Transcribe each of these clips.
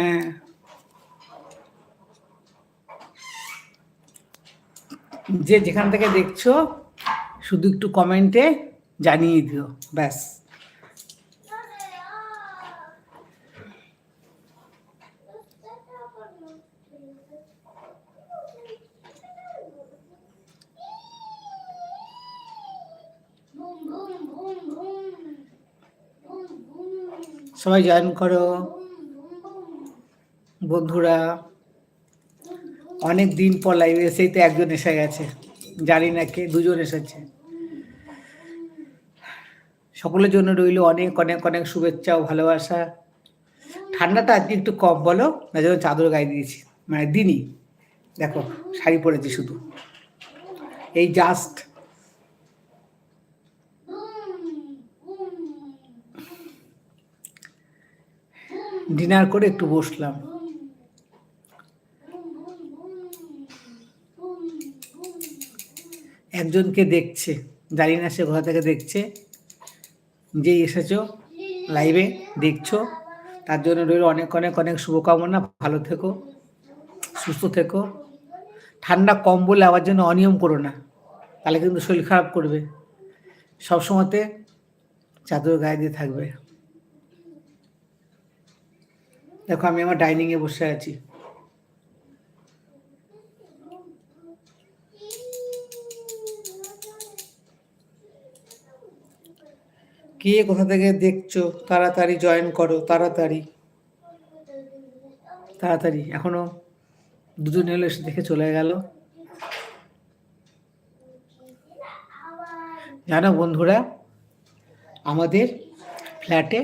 হ্যাঁ যে যেখান থেকে দেখছ শুধু একটু কমেন্টে জানিয়ে দিও ব্যাস. সবাই জয়েন করো. বন্ধুরা, অনেক দিন পর লাইভে এসেই তো একজন এসে গেছে। জানি না কে, দুজন এসেছে। সকলের জন্য রইল অনেক অনেক অনেক শুভেচ্ছা ও ভালোবাসা। ঠান্ডাটা আজকে একটু কম বলো, না জন্য চাদর গায়ে দিয়েছি। মানে দিনই। দেখো, শাড়ি পরেছি শুধু। এই জাস্ট. ডিনার করে একটু বসলাম। একজনকে দেখছে, জানি না সে কোথা থেকে দেখছে। যে এসেছ লাইভে দেখছ। তার জন্য রইল অনেক অনেক অনেক শুভকামনা। ভালো থেকো, সুস্থ থেকো। ঠান্ডা কম বলে আবার জন্য অনিয়ম করো না, তাহলে কিন্তু শরীর খারাপ করবে। সবসময়তে চাদর গায়ে দিয়ে থাকবে। দেখো আমি আমার ডাইনিংয়ে বসে আছি। কে কোথা থেকে দেখছ? তাড়াতাড়ি জয়েন করো, তাড়াতাড়ি। তাড়াতাড়ি, এখনও দুজন এলো, এসে দেখে চলে গেল। জানো বন্ধুরা, আমাদের ফ্ল্যাটে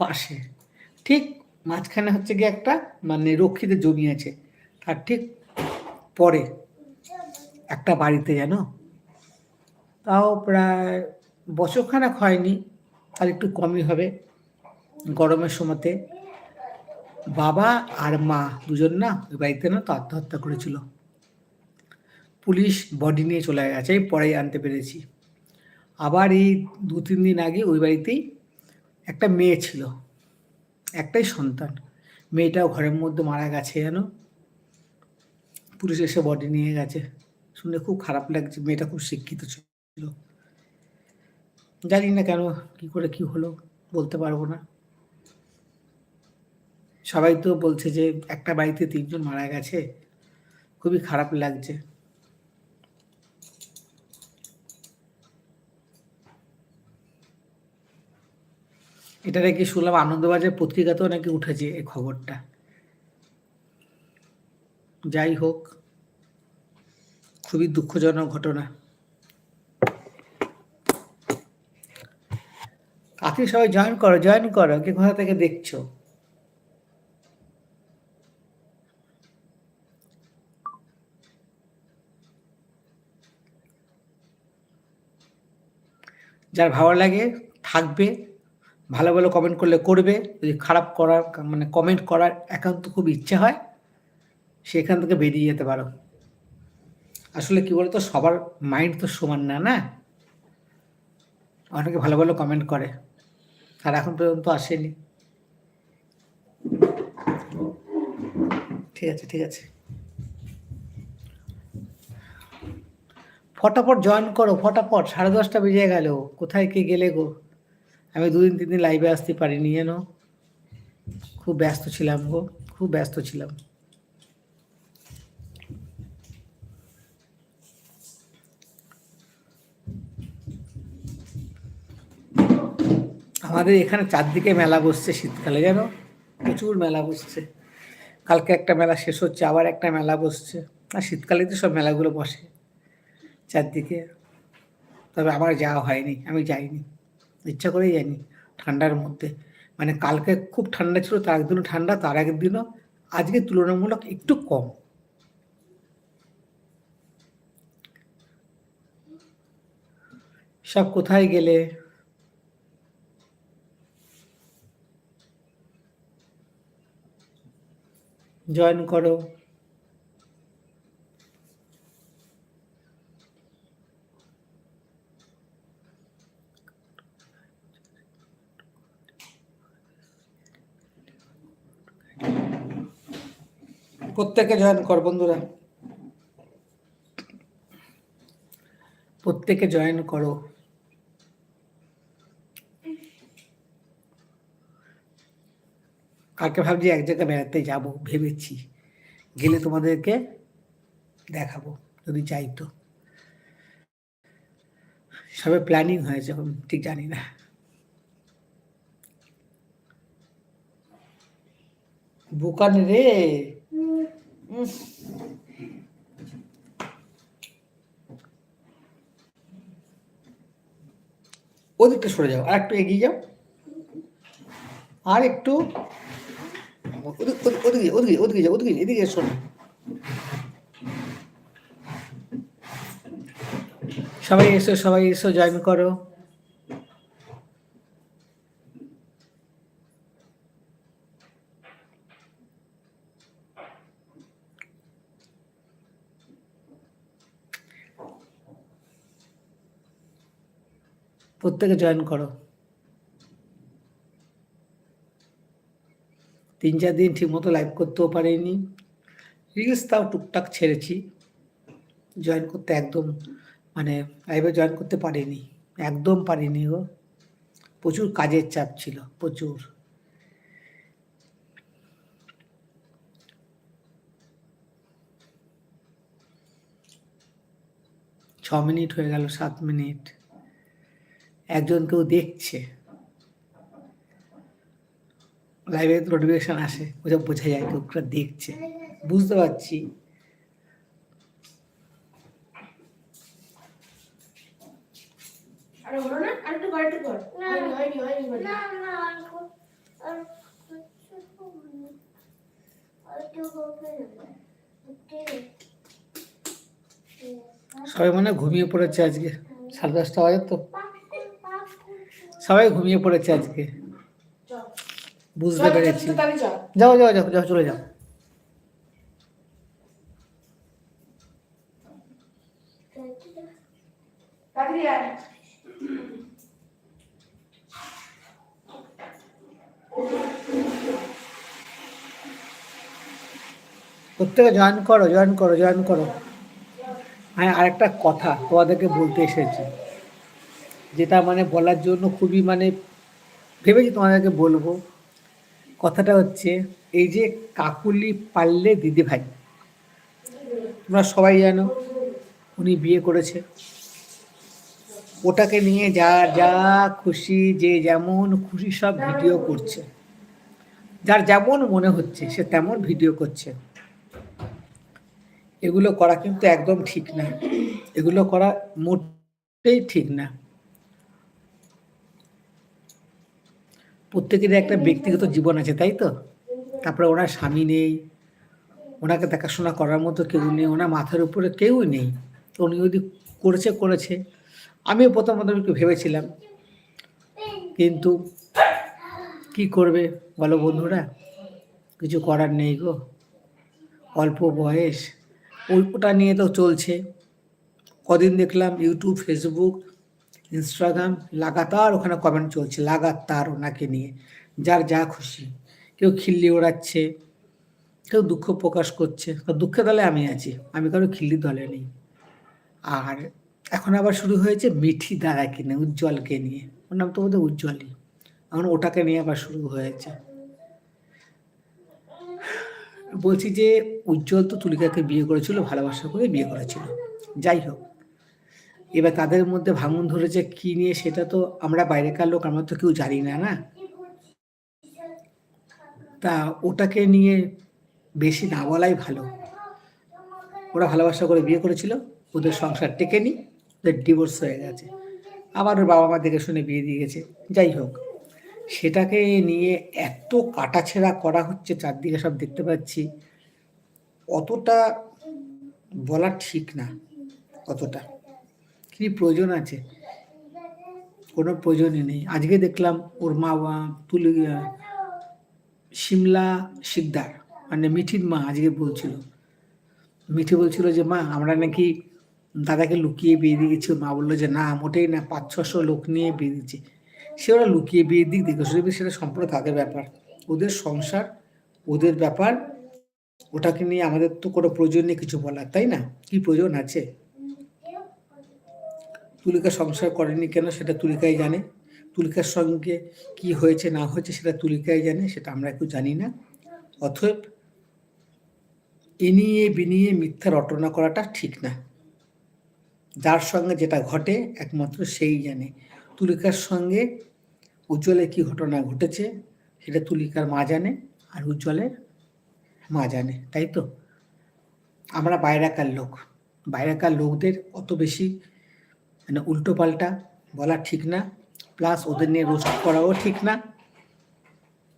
পাশে, ঠিক মাঝখানে হচ্ছে গিয়ে একটা মানে রক্ষীদের জমি আছে। তার ঠিক পরে একটা বাড়িতে, জানো? তাও প্রায় বছরখানেক হয়নি। আর একটু কমই হবে গরমের সময়তে। বাবা আর মা দুজন না ওই বাড়িতে না তো আত্মহত্যা করেছিল। পুলিশ বডি নিয়ে চলে গেছে পরেই আনতে পেরেছি। আবার এই দু তিন দিন আগে ওই বাড়িতেই একটা মেয়ে ছিল, একটাই সন্তান। মেয়েটাও ঘরের মধ্যে মারা গেছে যেন। পুলিশ এসে বডি নিয়ে গেছে। শুনে খুব খারাপ লাগছে, মেয়েটা খুব শিক্ষিত ছিল। জানি না কেন কি করে কি হলো, বলতে পারব না। সবাই তো বলছে যে একটা বাড়িতে তিনজন মারা গেছে, খুবই খারাপ লাগছে। এটা নাকি শুনলাম আনন্দবাজার পত্রিকাতেও নাকি উঠেছে এই খবরটা। যাই হোক, খুবই দুঃখজনক ঘটনা। আপনি সবাই জয়েন করো জয়েন করো, কে কোথা থেকে দেখছ? যার ভালো লাগে, থাকবে, ভালো ভালো কমেন্ট করলে করবে, যদি খারাপ করার মানে কমেন্ট করার একান্ত খুব ইচ্ছে হয়, সেখান থেকে বেরিয়ে যেতে পারো। আসলে কি বলতো, সবার মাইন্ড তো সমান না না? অনেকে ভালো ভালো কমেন্ট করে। আর এখন পর্যন্ত আসেনি। ঠিক আছে ঠিক আছে। ফটাফট জয়েন করো, ফটাফট। সাড়ে দশটা বেজে গেল। কোথায় কে গেলে গো? আমি দুদিন তিন দিন লাইভে আসতে পারিনি, জানো? খুব ব্যস্ত ছিলাম গো, খুব ব্যস্ত ছিলাম। আমাদের এখানে চারদিকে মেলা বসছে শীতকালে, জানো? প্রচুর মেলা বসছে। কালকে একটা মেলা শেষ হচ্ছে, আবার একটা মেলা বসছে। আর শীতকালে তো সব মেলাগুলো বসে চারদিকে। তবে আমার যাওয়া হয়নি, আমি যাইনি। ইচ্ছা করেই যাইনি ঠান্ডার মধ্যে। মানে কালকে খুব ঠান্ডা ছিল, তার একদিনও ঠান্ডা, তার একদিনও আজকে তুলনামূলক একটু কম। সব কোথায় গেলে? জয়েন করো। প্রত্যেকে জয়েন কর বন্ধুরা। প্রত্যেকে জয়েন করো। কালকে ভাবছি এক জায়গায় বেড়াতে যাব, ভেবেছি। গেলে তোমাদেরকে দেখাবো, যদি চাই তো। সবে প্ল্যানিং হয়েছে ঠিক জানি না। বুকান রে। ওদিকটা সরে যাও আর একটু এগিয়ে যাও। আর একটু ওদিক- ওদিক- ওদিকে ওদিকে ওদিকে এদিকে এসো না সবাই এসো সবাই এসো জয়েন করো প্রত্যেকে জয়েন করো। তিন চার দিন ঠিক মতো লাইভ করতেও পারিনি। রিলস তাও টুকটাক ছেড়েছি। জয়েন করতে একদম মানে লাইভে জয়েন করতে পারিনি। একদম পারিনি গো। প্রচুর কাজের চাপ ছিল, প্রচুর। ছ মিনিট হয়ে গেল, সাত মিনিট। একজন কেউ দেখছে। লাইভে নোটিফিকেশান আসে ওসব বোঝা যায় কেউ দেখছে। বুঝতে পারছি। সবাই মানে ঘুমিয়ে পড়েছে আজকে। সাড়ে দশটা বাজে তো। সবাই ঘুমিয়ে পড়েছে আজকে। বুঝতে পেরেছি। যাও। যাও যাও যাও চলে যাও। প্রত্যেকে জয়েন করো জয়েন করো জয়েন করো। হ্যাঁ আরেকটা কথা তোমাদেরকে বলতে এসেছি। যেটা মানে বলার জন্য খুবই মানে ভেবেছি তোমাদেরকে বলব। কথাটা হচ্ছে, এই যে কাকুলি পারলে দিদি ভাই তোমরা সবাই জানো উনি বিয়ে করেছে। ওটাকে নিয়ে যা যা খুশি, যে যেমন খুশি সব ভিডিও করছে। যার যেমন মনে হচ্ছে, সে তেমন ভিডিও করছে। এগুলো করা কিন্তু একদম ঠিক না। এগুলো করা মোটেই ঠিক না। প্রত্যেকেরই একটা ব্যক্তিগত জীবন আছে, তাই তো? তারপরে ওনার স্বামী নেই, ওনাকে দেখাশোনা করার মতো কেউ নেই, ওনার মাথার উপরে কেউই নেই। তো উনি যদি করেছে করেছে। আমিও প্রথম প্রথম একটু ভেবেছিলাম। কিন্তু কি করবে বলো বন্ধুরা? কিছু করার নেই গো। অল্প বয়স। ওটা নিয়ে তো চলছে। কদিন দেখলাম ইউটিউব ফেসবুক ইনস্টাগ্রাম লাগাতার ওখানে কমেন্ট চলছে, লাগাতার ওনাকে নিয়ে, যার যা খুশি। কেউ খিল্লি ওড়াচ্ছে, কেউ দুঃখ প্রকাশ করছে দুঃখে দলে আমি আছি, আমি কারও খিল্লি দলে নেই। আর এখন আবার শুরু হয়েছে মিঠি দাদাকে নিয়ে, উজ্জ্বলকে নিয়ে। ওর নাম তো বোধহয় উজ্জ্বলই। এখন ওটাকে নিয়ে আবার শুরু হয়েছে। বলছি যে, উজ্জ্বল তো তুলিকাকে বিয়ে করেছিল, ভালোবাসা করে বিয়ে করেছিল। যাই হোক এবার তাদের মধ্যে ভাঙন ধরেছে, কি নিয়ে সেটা তো আমরা বাইরেকার লোক, আমরা তো কেউ জানি না না? তা ওটাকে নিয়ে বেশি না বলাই ভালো। ওরা ভালোবাসা করে বিয়ে করেছিল, ওদের সংসার টেকেনি ওদের ডিভোর্স হয়ে গেছে। আবার ওর বাবা মা দেখে শুনে বিয়ে দিয়ে গেছে, যাই হোক। সেটাকে নিয়ে এত কাটাছেড়া করা হচ্ছে, চারদিকে সব দেখতে পাচ্ছি। অতটা বলা ঠিক না, অতটা। কি প্রয়োজন আছে? কোনো প্রয়োজনই নেই। আজকে দেখলাম ওর মা তুলি সিমলা শিকদার মানে মিঠির মা আজকে বলছিল। মিঠি বলছিল যে, মা, আমরা নাকি দাদাকে লুকিয়ে বিয়ে দিয়ে গেছি। মা বলল যে, না, মোটেই না, পাঁচ, ছশো লোক নিয়ে বিয়ে দিচ্ছে সে ওরা লুকিয়ে বিয়ে দিক শুনে সেটা সম্পূর্ণ তাদের ব্যাপার। ওদের সংসার, ওদের ব্যাপার, ওটাকে নিয়ে আমাদের তো কোনো প্রয়োজন নেই, কিছু বলার, তাই না? কি প্রয়োজন আছে? তুলিকা সংসার করেনি কেন সেটা তুলিকাই জানে। তুলিকার সঙ্গে কি হয়েছে, না হয়েছে সেটা তুলিকাই জানে, সেটা আমরা একটু জানি না। অতএব এনিয়ে বিনিয়ে মিথ্যা রটনা করাটা ঠিক না। যার সঙ্গে যেটা ঘটে, একমাত্র সেই জানে। তুলিকার সঙ্গে উজ্জ্বলে কি ঘটনা ঘটেছে, সেটা তুলিকার মা জানে আর উজ্জ্বলের মা জানে, তাই তো? আমরা বাইরাকার লোক। বাইরাকার লোকদের অত বেশি মানে উল্টো পাল্টা বলা ঠিক না প্লাস ওদের নিয়ে রোস্ট করাও ঠিক না।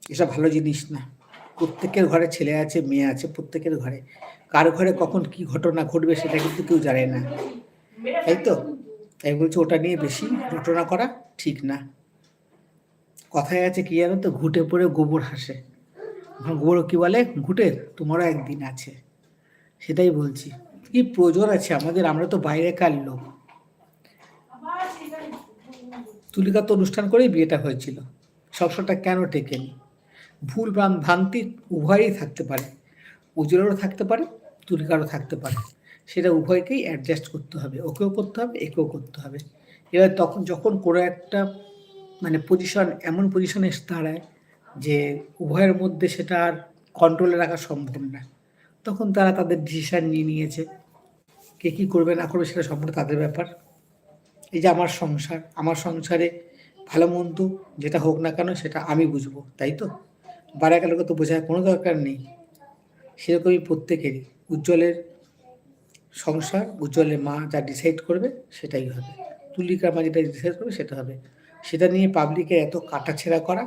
এসব ভালো জিনিস না। প্রত্যেকের ঘরে ছেলে আছে, মেয়ে আছে, প্রত্যেকের ঘরে। কার ঘরে কখন কি ঘটনা ঘটবে সেটা কিন্তু কেউ জানে না। তাই তো? তাই বলছে ওটা নিয়ে বেশি ঘটনা করা ঠিক না। কথায় আছে কি জানো তো? ঘুটে পড়ে গোবর হাসে। গোবর কি বলে? ঘুটে, তোমারও একদিন আছে। সেটাই বলছি। কি প্রয়োজন আছে? আমাদের, আমরা তো বাইরেকার লোক। তুলিকা তো অনুষ্ঠান করেই বিয়েটা হয়েছিল। সবসময়টা কেন টেকেনি? ভুল ভ্রান ভ্রান্তি উভয়ই থাকতে পারে। উজ্জ্বলেরও থাকতে পারে, তুলিকারও থাকতে পারে। সেটা উভয়কেই অ্যাডজাস্ট করতে হবে। ওকেও করতে হবে, একেও করতে হবে। এবার তখন যখন কোনো একটা মানে পজিশন এমন পজিশনে এসে দাঁড়ায় যে উভয়ের মধ্যে সেটা আর কন্ট্রোলে রাখা সম্ভব না, তখন তারা তাদের ডিসিশান নিয়ে নিয়েছে। কে কী করবে না করবে সেটা সম্পূর্ণ তাদের ব্যাপার। এই যে আমার সংসার, আমার সংসারে ভালো মন্দ যেটা হোক না কেন সেটা আমি বুঝব, তাই তো? বারাকালকে তো বোঝার কোনো দরকার নেই। সেরকমই প্রত্যেকেরই, উজ্জ্বলের সংসার, উজ্জ্বলের মা যা ডিসাইড করবে সেটাই হবে। তুলিকার মা যেটা ডিসাইড করবে সেটা হবে। সেটা নিয়ে পাবলিকে এত কাটাছেড়া করা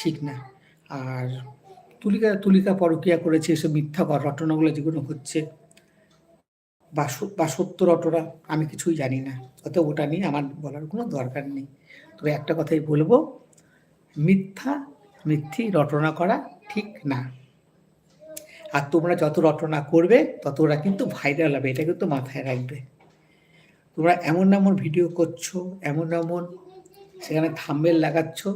ঠিক না। আর তুলিকা তুলিকা পরকিয়া করেছে, এসব মিথ্যা রটনাগুলো যেগুলো হচ্ছে বা স- বা সত্য রটনা আমি কিছুই জানি না। অত ওটা নিয়ে আমার বলার কোনো দরকার নেই। তবে একটা কথাই বলব, মিথ্যা মিথ্যি রটনা করা ঠিক না। আর তোমরা যত রটনা করবে, তত ওরা কিন্তু ভাইরাল হবে, এটা কিন্তু মাথায় রাখবে। তোমরা এমন এমন ভিডিও করছ, এমন এমন সেখানে থাম্বেল লাগাচ্ছ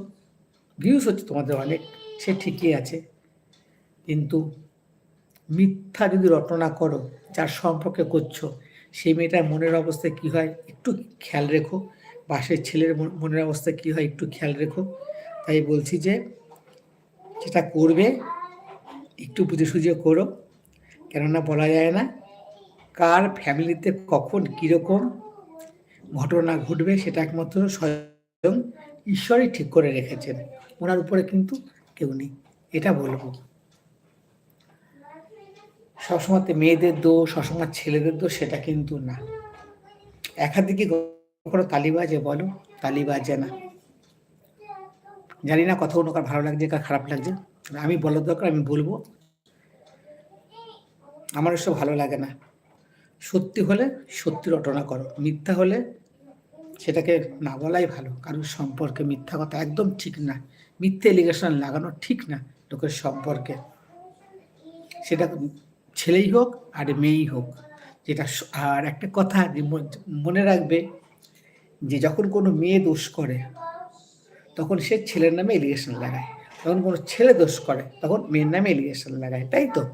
ভিউজ হচ্ছে তোমাদের অনেক, সে ঠিকই আছে। কিন্তু মিথ্যা যদি রটনা করো, যার সম্পর্কে করছ, সেই মেয়েটার মনের অবস্থা কি হয় একটু খেয়াল রেখো। বাসের ছেলের মনের অবস্থা কি হয় একটু খেয়াল রেখো। তাই বলছি যে, যেটা করবে, একটু বুঝে সুঝে করো। কেননা বলা যায় না, কার ফ্যামিলিতে কখন কীরকম ঘটনা ঘটবে, সেটা একমাত্র স্বয়ং ঈশ্বরই ঠিক করে রেখেছেন। ওনার উপরে কিন্তু কেউ নেই। এটা বলব। সবসময় মেয়েদের দোষ, সবসময় ছেলেদের দোষ, সেটা কিন্তু না। একাধিকে কখনো তালি বাজে বলো তালি বাজে না। জানি না কথা অন্য কার ভালো লাগছে, কার খারাপ লাগছে। আমি বলার দরকার, আমি বলব। আমার এসব ভালো লাগে না। সত্যি হলে সত্যি রটনা করো, মিথ্যা হলে সেটাকে না বলাই ভালো। কারোর সম্পর্কে মিথ্যা কথা একদম ঠিক না। মিথ্যে এলিগেশন লাগানো ঠিক না লোকের সম্পর্কে। সেটা ছেলেই হোক আর মেয়েই হোক, যেটা আর একটা কথা যে মন- রাখবে যে যখন কোনো মেয়ে দোষ করে, তখন সে ছেলের নামে এলিগেশন লাগায়। যখন কোনো ছেলে দোষ করে, তখন মেয়ের নামে এলিগেশন লাগায়, তাই তো?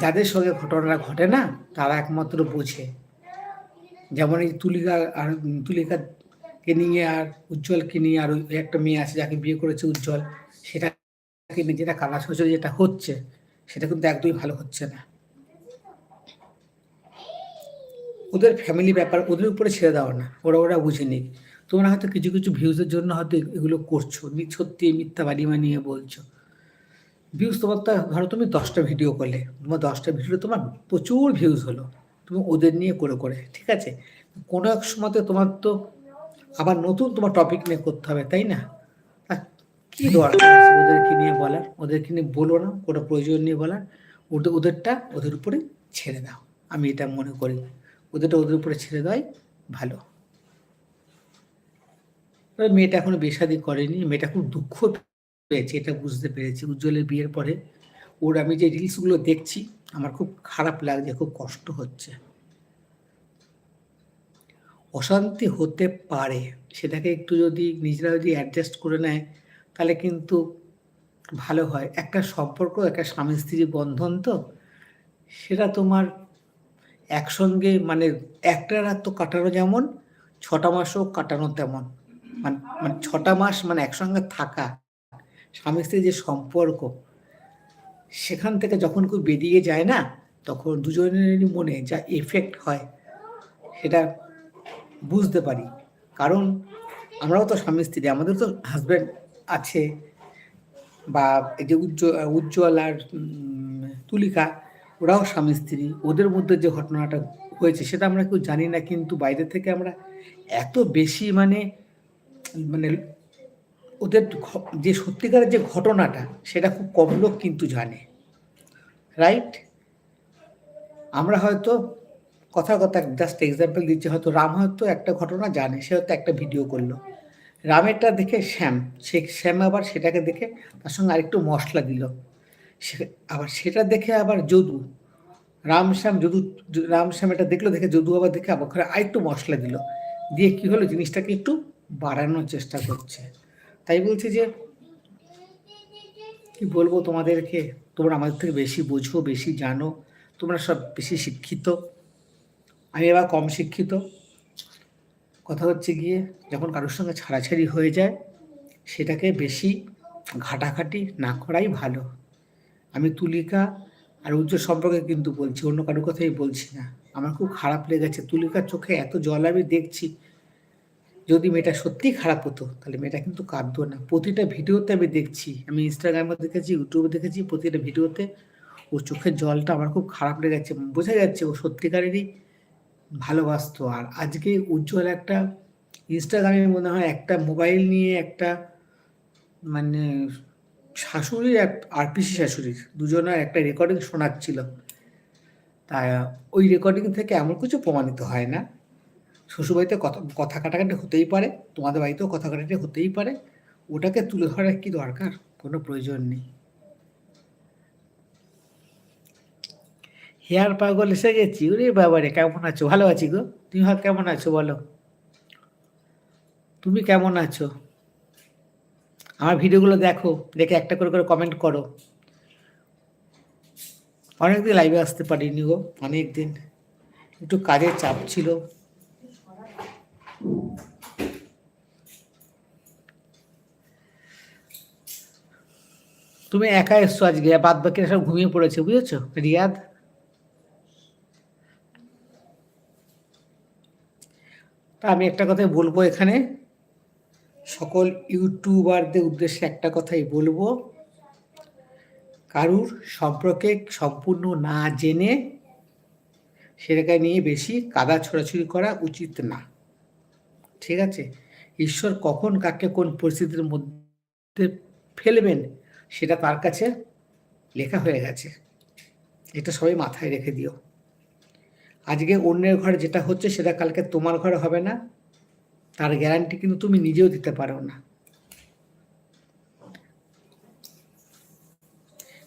যাদের সঙ্গে ঘটনাটা ঘটে না, তারা একমাত্র বোঝে। যেমন এই তুলিকা আর তুলিকাকে নিয়ে আর উজ্জ্বলকে নিয়ে আর একটা মেয়ে আছে, যাকে বিয়ে করেছে উজ্জ্বল নিয়ে যেটা কালা যেটা হচ্ছে সেটা কিন্তু একদমই ভালো হচ্ছে না। ওদের ফ্যামিলি ব্যাপার ওদের উপরে ছেড়ে দাও না, ওরা ওরা বুঝে নিক। তোমরা হয়তো কিছু কিছু ভিউজের জন্য হয়তো এগুলো করছ সত্যি মিথ্যা বাড়ি বানিয়ে বলছো। ভিউজ তোমার তো, ধরো তুমি দশটা ভিডিও করলে, তোমার দশটা ভিডিও তোমার প্রচুর ভিউজ হলো, তুমি ওদের নিয়ে করে করে, ঠিক আছে? কোনো এক সময়তে তোমার তো আবার নতুন তোমার টপিক নিয়ে করতে হবে, তাই না? কি ওদেরকে নিয়ে বলার? ওদেরকে নিয়ে বলো না, কোনো প্রয়োজন নিয়ে বলার। ওদের, ওদেরটা ওদের উপরে ছেড়ে দাও। আমি এটা মনে করি। ওদেরটা ওদের উপরে ছেড়ে দেওয়াই ভালো। মেয়েটা এখনও বেশাদি করেনি। মেয়েটা খুব দুঃখ পেয়েছে, এটা বুঝতে পেরেছি। উজ্জ্বলের বিয়ের পরে ওর আমি যে রিলসগুলো দেখছি, আমার খুব খারাপ লাগছে, খুব কষ্ট হচ্ছে। অশান্তি হতে পারে। সেটাকে একটু যদি নিজেরা যদি অ্যাডজাস্ট করে নেয় তাহলে কিন্তু ভালো হয়। একটা সম্পর্ক, একটা স্বামী স্ত্রী বন্ধন তো, সেটা তোমার একসঙ্গে মানে একটা রাত তো কাটানো যেমন, ছটা মাসও কাটানো তেমন। মানে মানে ছটা মাস মানে একসঙ্গে থাকা। স্বামী স্ত্রীর যে সম্পর্ক, সেখান থেকে যখন কেউ বেরিয়ে যায় না, তখন দুজনেরই মনে যা এফেক্ট হয়, সেটা বুঝতে পারি। কারণ আমরাও তো স্বামী স্ত্রী আমাদের তো হাজব্যান্ড আছে বা এই যে উজ্জ্বল উজ্জ্বল আর তুলিকা, ওরাও স্বামী স্ত্রী, ওদের মধ্যে যে ঘটনাটা হয়েছে সেটা আমরা কেউ জানি না, কিন্তু বাইরে থেকে আমরা এত বেশি মানে মানে ওদের যে সত্যিকারের যে ঘটনাটা সেটা খুব কম লোক কিন্তু জানে। রাইট আমরা হয়তো কথা কথা জাস্ট এক্সাম্পল দিচ্ছি, হয়তো রাম হয়তো একটা ঘটনা জানে, সে হয়তো একটা ভিডিও করল। রামেরটা দেখে শ্যাম, সে শ্যাম আবার সেটাকে দেখে তার সঙ্গে আরেকটু মশলা দিল। সে আবার সেটা দেখে আবার যদু, রাম শ্যাম যদু, রাম শ্যাম এটা দেখল, দেখে যদু আবার দেখে আবার ওখানে আরেকটু মশলা দিল। দিয়ে কি হলো, জিনিসটাকে একটু বাড়ানোর চেষ্টা করছে। তাই বলছি যে, কি বলব তোমাদেরকে? তোমরা আমাদের থেকে বেশি বোঝো, বেশি জানো, তোমরা সব বেশি শিক্ষিত। আমি এবার কম শিক্ষিত। কথা হচ্ছে গিয়ে যখন কারোর সঙ্গে ছাড়াছাড়ি হয়ে যায়, সেটাকে বেশি ঘাটাঘাটি না করাই ভালো। আমি তুলিকা আর উজ্জ্বল সম্পর্কে কিন্তু বলছি, অন্য কারোর কথাই বলছি না। আমার খুব খারাপ লেগেছে। তুলিকার চোখে এত জল আমি দেখছি, যদি মেয়েটা সত্যিই খারাপ হতো, তাহলে মেয়েটা কিন্তু কাঁদতো না। প্রতিটা ভিডিওতে আমি দেখছি, আমি ইনস্টাগ্রামে দেখেছি ইউটিউবে দেখেছি, প্রতিটা ভিডিওতে ওর চোখের জলটা আমার খুব খারাপ লেগেছে। বোঝা যাচ্ছে ও সত্যিকারেরই ভালোবাসতো। আর আজকে উজ্জ্বল একটা ইনস্টাগ্রামে মনে হয় একটা মোবাইল নিয়ে একটা মানে শাশুড়ি আর পিসি শাশুড়ির দুজনের একটা রেকর্ডিং শোনাচ্ছিল। তা ওই রেকর্ডিং থেকে এমন কিছু প্রমাণিত হয় না। শ্বশুরবাড়িতে কথা কথা কাটাকাটি হতেই পারে, তোমাদের বাড়িতেও কথা কাটাকাটি হতেই পারে। ওটাকে তুলে ধরার কি দরকার? কোনো প্রয়োজন নেই। হেয়ার পাগল এসে গেছি। ওরে বাবারে, কেমন আছো? ভালো আছি গো। তুমি কেমন আছো বলো? তুমি কেমন আছো? আমার ভিডিওগুলো দেখো, দেখে একটা করে করে কমেন্ট করো। অনেকদিন লাইভে আসতে পারিনি গো, অনেকদিন। একটু কাজের চাপ ছিল। তুমি একা এসছো আজকে বাদ বাকিরা সব ঘুমিয়ে পড়েছে, বুঝেছ? রিয়াদ? তা আমি একটা কথাই বলব এখানে। সকল ইউটিউবারদের উদ্দেশ্যে একটা কথাই বলব। কারুর সম্পর্কে সম্পূর্ণ না জেনে সেটাকে নিয়ে বেশি কাদা ছোড়াছুড়ি করা উচিত না। ঠিক আছে? ঈশ্বর কখন কাকে কোন পরিস্থিতির মধ্যে ফেলবেন সেটা তার কাছে লেখা হয়ে গেছে। এটা সবাই মাথায় রেখে দিও। আজকে অন্যের ঘরে যেটা হচ্ছে সেটা কালকে তোমার ঘরে হবে না। তার গ্যারান্টি কিন্তু তুমি নিজেও দিতে পারো না।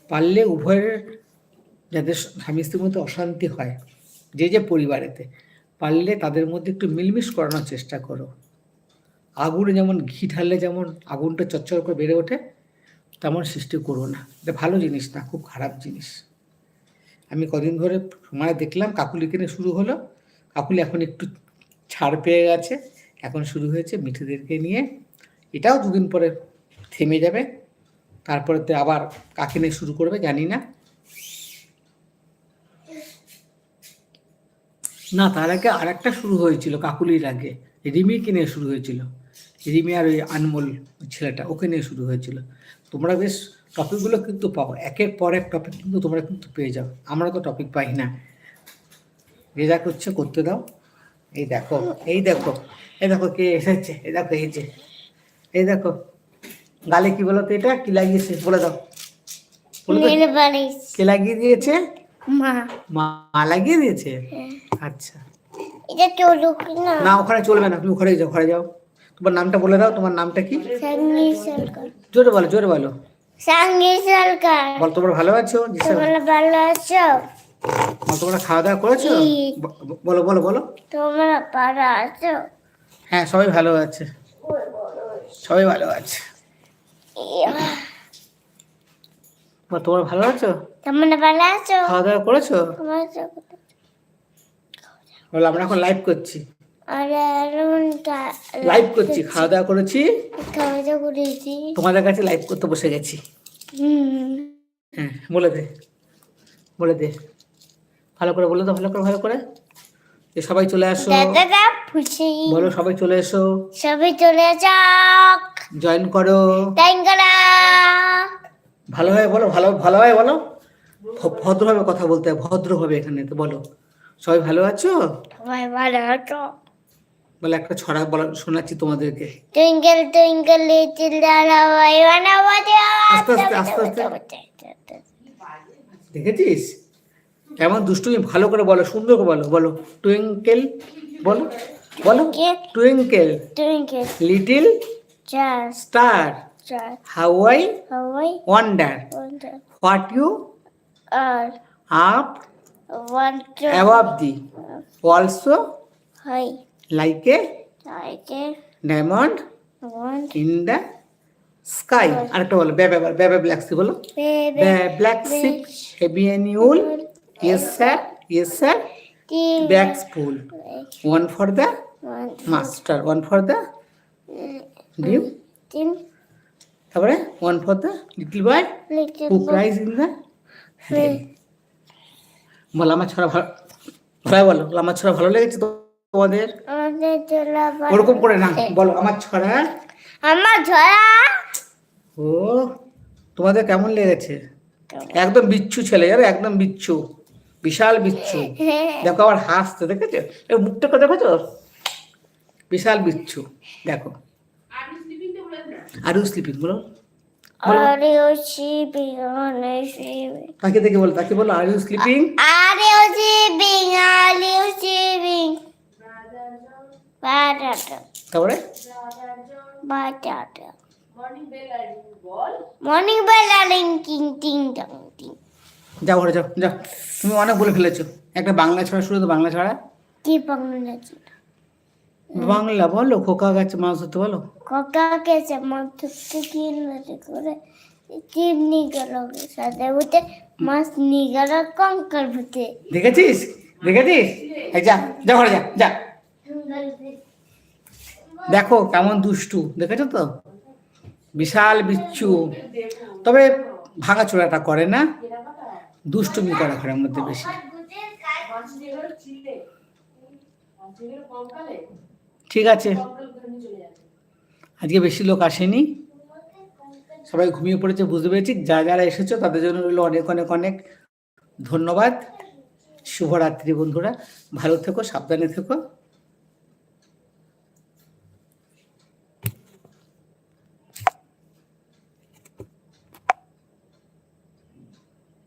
পারলে উভয়ের যাদের স্বামী স্ত্রীর মধ্যে অশান্তি হয়, যে যে পরিবারেতে, পারলে তাদের মধ্যে একটু মিলমিশ করানোর চেষ্টা করো। আগুনে যেমন ঘি ঢাললে যেমন আগুনটা চচ্চর করে বেড়ে ওঠে, তেমন সৃষ্টি করো না। এটা ভালো জিনিস না, খুব খারাপ জিনিস। আমি কদিন ধরে সময় দেখলাম কাকুলি কিনে শুরু হলো। কাকুলি এখন একটু ছাড় পেয়ে গেছে। এখন শুরু হয়েছে মিঠুদেরকে নিয়ে। এটাও দুদিন পরে থেমে যাবে। তারপরে তো আবার কাকে নিয়ে শুরু করবে জানি না। না, তার আগে আর একটা শুরু হয়েছিল কাকুলির আগে। রিমি কিনে শুরু হয়েছিল। রিমি আর ওই আনমোল ছেলেটা, ওকে নিয়ে শুরু হয়েছিল। তোমরা বেশ টপিকগুলো কিন্তু পাও। একের পর এক টপিক কিন্তু তোমরা কিন্তু পেয়ে যাও আমরা তো টপিক পাই না। যে যা করছে করতে দাও। এই দেখো এই দেখো এই দেখো কে এসেছে এই দেখো এই যে এই দেখো। গালে কি বলো তো এটা? কি লাগিয়েছে? বলে দাও। কে লাগিয়ে দিয়েছে? মা। মা লাগিয়ে দিয়েছে? আচ্ছা। এটা চলো না। না ওখানে চলবে না। তুমি ঘরে যাও ঘরে যাও। তোমার নামটা বলে দাও। তোমার নামটা কি? জোরে বলো জোরে বলো। সঙ্গী সরকার। বল তোমরা ভালো আছো? তোমরা ভালো আছো? বল, তোমরা খাওয়া দাওয়া করেছ বলো বলো বলো। তোমরা ভালো আছো? হ্যাঁ সবাই ভালো আছে। সবাই ভালো আছে। ইয়া, বা তোমরা ভালো আছো? তোমরা ভালো আছো? খাওয়া দাওয়া করেছ? বলো আমরা এখন লাইভ করছি। লাইভ করছি খাওয়া দাওয়া করেছি খাওয়া দাওয়া করেছি। তোমাদের কাছে লাইভ করতে বসে গেছি। হ্যাঁ বলে দে বলে দে। ভালো করে বলে দাও ভালো করে ভালো করে। যে সবাই চলে আসো। বলো সবাই চলে এসো। সবাই চলে জয়েন করো। টাইম করা ভালোভাবে বলো ভালো ভালোভাবে বলো। ভদ্রভাবে কথা বলতে হবে ভদ্রভাবে এখানে তো বলো। সবাই ভালো আছো? সবাই ভালো আছো। বলে একটা ছড়া বলা শোনাচ্ছি তোমাদেরকে। টুইঙ্কেল টুইঙ্কেল লিটল স্টার আই আস্তে আস্তে, আস্তে আস্তে। দেখেছিস? কেমন দুষ্টুমি ভালো করে বলো সুন্দর করে বলো বলো। টুইঙ্কেল বলো বলো। Twinkle twinkle little star how I wonder what you are up above the also hi. Like a like diamond want in the sky আরেকটা বলো ব্যাবে ব্যাবে ব্ল্যাক সি বলো। Baby black sheep have you and wool yes sir yes sir bags full one for the master one for the tim তারপরে one for the little boy little who cries in the বলো আমার ছড়া ভালো ভালো বলো আমার ছড়া ভালো লেগেছে তো? তোমাদের? ওরকম করে না বলো আমার ছড়া। আমার ঝরা ও তোমাদের কেমন লেগেছে? একদম বিচ্ছু ছেলে জানো একদম বিচ্ছু বিশাল বিচ্ছু। দেখো আবার হাসতে দেখেছ? এর মুখটাকে দেখেছ? বিশাল বিচ্ছু দেখো। আর স্লিপিং বলো। তাকে দেখে বলো তাকে বলো আর ইউ স্লিপিং আরে ও শিবি আরে ও শিবি বাটাটা তারপরে? বাটাটা মর্নিং বেল আর বল। মর্নিং বেল আলিং কিং টিং টং টিং যাও ঘরে যাও যাও তুমি অনেক বলে ফেলেছো। একটা বাংলা ছড়া শুরু তো বাংলা ছড়া? কি বাংলা ছিল বাংলা বলো খোকা গাছে মাছ ধরতে বলো। কোকা কেছে মাছ ধরতে নদী করে চিপ নিয়ে গেল সাথে উঠে মাছ নিয়ে গেল কঙ্কাল ভুতে দেখেছিস? দেখেছিস? এই যা যা ঘরে যা যা। দেখো কেমন দুষ্টু, দেখেছ তো? বিশাল বিচ্ছু। তবে ভাঙাচোরাটা করে না, দুষ্টুমি করে ঘরের মধ্যে বেশি। ঠিক আছে। আজকে বেশি লোক আসেনি। সবাই ঘুমিয়ে পড়েছে, বুঝতে পেরেছি। যা যারা এসেছ, তাদের জন্য রইল অনেক অনেক অনেক ধন্যবাদ। শুভরাত্রি বন্ধুরা। ভালো থেকো, সাবধানে থেকো।